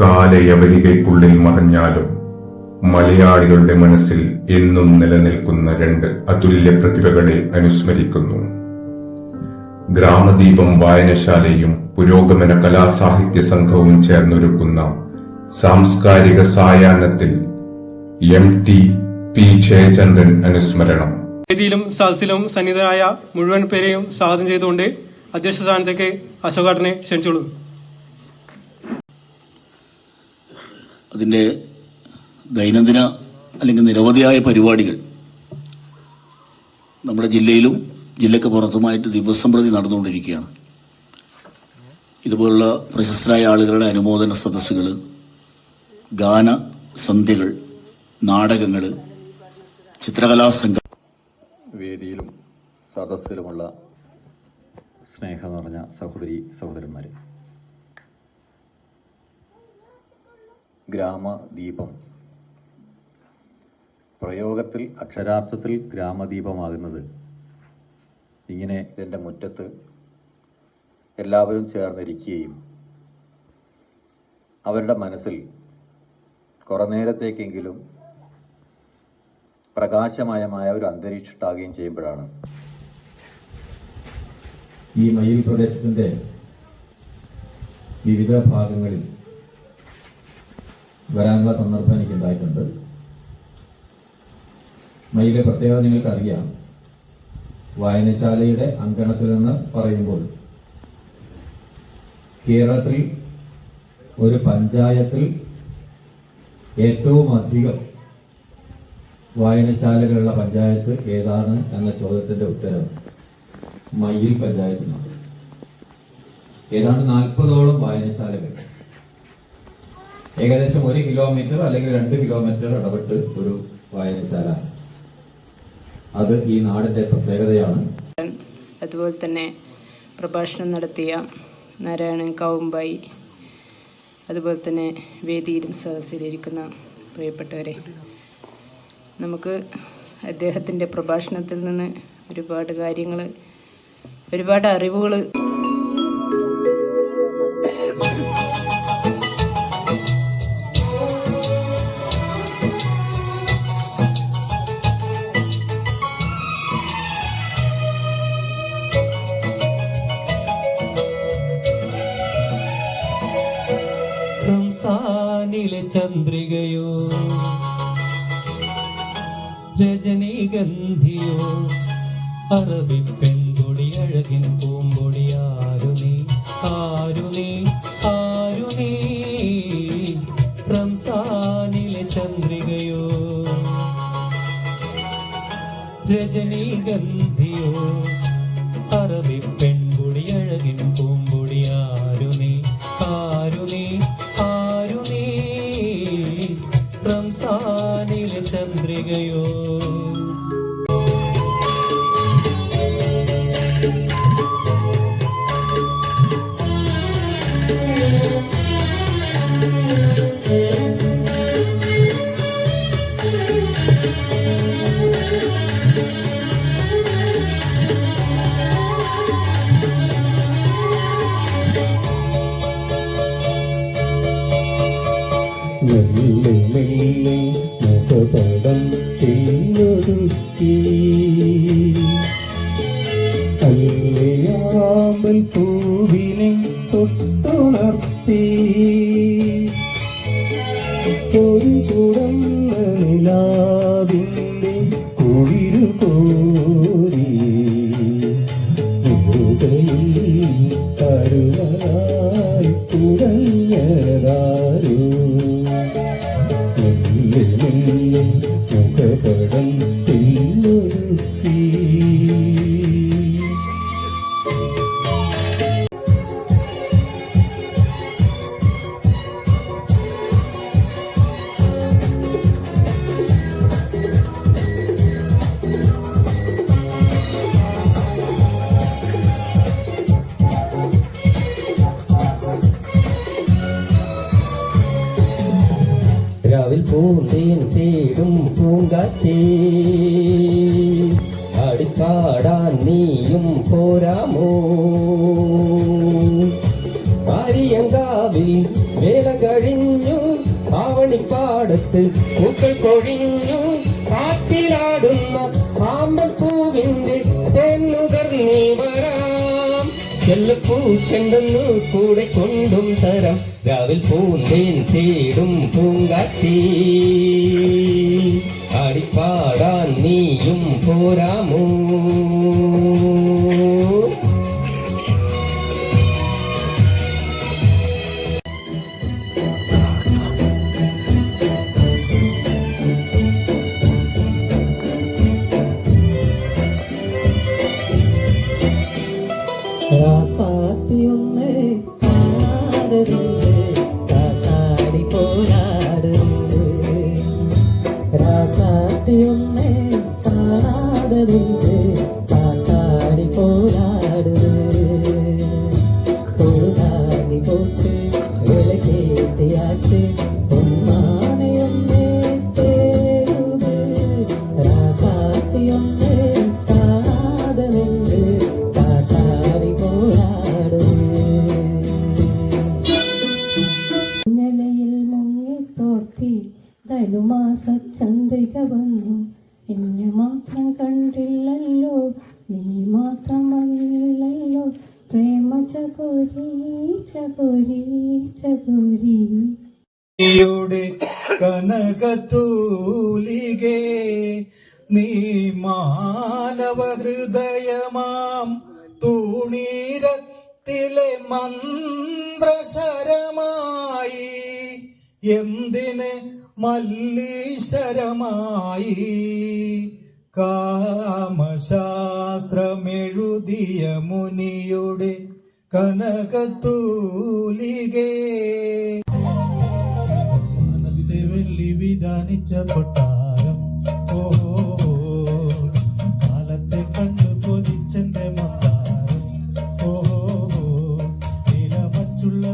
കാലയവനികയ്ക്കുള്ളിൽ മറഞ്ഞാലും മലയാളികളുടെ മനസ്സിൽ എന്നും നിലനിൽക്കുന്ന രണ്ട് അതുല്യ പ്രതിഭകളെ അനുസ്മരിക്കുന്നു. ഗ്രാമദീപം വായനശാലയും പുരോഗമന കലാസാഹിത്യ സംഘവും ചേർന്നൊരുക്കുന്ന സാംസ്കാരിക സായാഹ്നത്തിൽ എം ടി പി ജയചന്ദ്രൻ അനുസ്മരണം. സദസ്സിലും സന്നിധരായ മുഴുവൻ പേരെയും സ്വാഗതം ചെയ്തുകൊണ്ട് അധ്യക്ഷ സ്ഥാനത്തേക്ക് അശോകാട്ടനെ ക്ഷണിച്ചോളൂ അതിന്റെ ദൈനംദിന അല്ലെങ്കിൽ നിരവധിയായ പരിപാടികൾ നമ്മുടെ ജില്ലയിലും ജില്ലയ്ക്ക് പുറത്തുമായിട്ട് ദിവസം പ്രതി നടന്നുകൊണ്ടിരിക്കുകയാണ്. ഇതുപോലുള്ള പ്രശസ്തരായ ആളുകളുടെ അനുമോദന സദസ്സുകൾ ഗാന സന്ധ്യകൾ നാടകങ്ങൾ ചിത്രകലാ സംഘം വേദിയിലും സദസ്സിലുമുള്ള സ്നേഹം നിറഞ്ഞ സഹോദരി സഹോദരന്മാരെ. ഗ്രാമദീപം. പ്രയോഗത്തിൽ അക്ഷരാർത്ഥത്തിൽ ഗ്രാമദീപമാകുന്നത്. ഇങ്ങനെ എന്റെ മുറ്റത്ത് എല്ലാവരും ചേർന്നിരിക്കുകയും അവരുടെ മനസ്സിൽ കുറേ നേരത്തേക്കെങ്കിലും പ്രകാശമയമായ ഒരു അന്തരീക്ഷം ഉണ്ടാകുകയും ചെയ്യുമ്പോഴാണ്. ഈ മയിൽ പ്രദേശത്തിന്റെ വിവിധ ഭാഗങ്ങളിൽ വരാനുള്ള സന്ദർഭം എനിക്ക് ഉണ്ടായിട്ടുണ്ട് മയിലെ പ്രത്യേകത നിങ്ങൾക്കറിയാം. വായനശാലയുടെ അങ്കണത്തിൽ നിന്ന് പറയുമ്പോൾ കേരളത്തിൽ ഒരു പഞ്ചായത്തിൽ ഏറ്റവും അധികം വായനശാലകളുള്ള പഞ്ചായത്ത് ഏതാണ് എന്ന ചോദ്യത്തിന്റെ ഉത്തരം മയിൽ പഞ്ചായത്തിനാണ് ഏതാണ്ട് നാൽപ്പതോളം വായനശാലകൾ. ഏകദേശം ഒരു കിലോമീറ്റർ അല്ലെങ്കിൽ രണ്ട് കിലോമീറ്റർ ഇടപെട്ട് ഒരു വായനശാല. അത് ഈ നാടിന്റെ പ്രത്യേകതയാണ്. അതുപോലെ തന്നെ പ്രഭാഷണം നടത്തിയ നാരായണൻ കാവുമ്പായി അതുപോലെ തന്നെ വേദിയിലും സദസ്സിലിരിക്കുന്ന പ്രിയപ്പെട്ടവരെ നമുക്ക് അദ്ദേഹത്തിന്റെ പ്രഭാഷണത്തിൽ നിന്ന് ഒരുപാട് കാര്യങ്ങൾ ഒരുപാട് അറിവുകൾ റംസാനിലെ ചന്ദ്രികയോ രജനീഗന്ധിയോ അറബി പെൺകൊടി അഴകിൻ പൂമ്പൊടി ആരുണി ആരുണി ആരുണി. റംസാനിലെ ചന്ദ്രികയോ രജനീഗന്ധിയോ ചന്ദ്രികയോ தெரியும் பூங்காவில் பூந்தேன் தேடும் பூங்காத்தே. அடுப்பாடான் நீயும் போராமோ. ஆரியங்காவில் வேலை கழிஞ்சு ஆவணி பாடத்து பூக்கள் கொழிஞ்சு காத்திலாடும் பாம்பல் பூவிந்து தென்னுதர் நீவ. ചെണ്ടെന്നു കൂടെ കൊണ്ടും തരം. രാവിൽ പൂന്തേൻ തേടും പൂങ്കാറ്റി. ആടിപ്പാടാൻ നീയും പോരാമോ. രാസാത്തിയൊന്ന് കാണാതതില്ലേ കാത്താടി പോരാടുന്നത് തൊഴുതാനി പോച്ച് വിലക്കേറ്റിയാച്ച് ഒന്നാനെയൊന്നേ തേടുത് രാസാത്തിയൊന്നേ കാണാതതില്ലേ നീ മാത്രമല്ലോ പ്രേമ ചകോരി ചകോരി ചകോരി. കനകത്തൂലികേ നീ മാനവ ഹൃദയമാം തൂണീരത്തിലെ മന്ത്രശരമായി. എന്തിന് മല്ലീശരമായി കാമശാസ്ത്രമെഴുതിയ മുനിയുടെ കനകത്തൂലികേ. മാനത്തെ വെള്ളി വിധാനിച്ച കൊട്ടാരം. ഓഹോ കാലത്തെ കണ്ടു പൊതിച്ചെന്റെ മന്ദാരം ഓഹോ നിലമച്ചുള്ള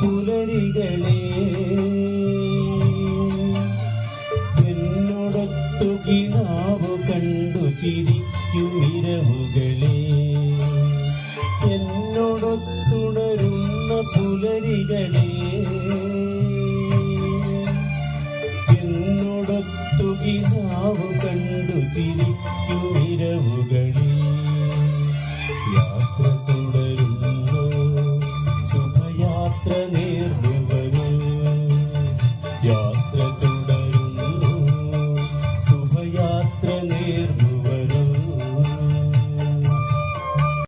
പുലരികളെ എന്നോടൊത്തു കിനാവ് കണ്ടു ചിരിക്കും ഇരവുകളെ. എന്നോടൊത്തുണരുന്ന പുലരികളെ എന്നോടൊത്തു കിനാവ് കണ്ടു ചിരിക്കും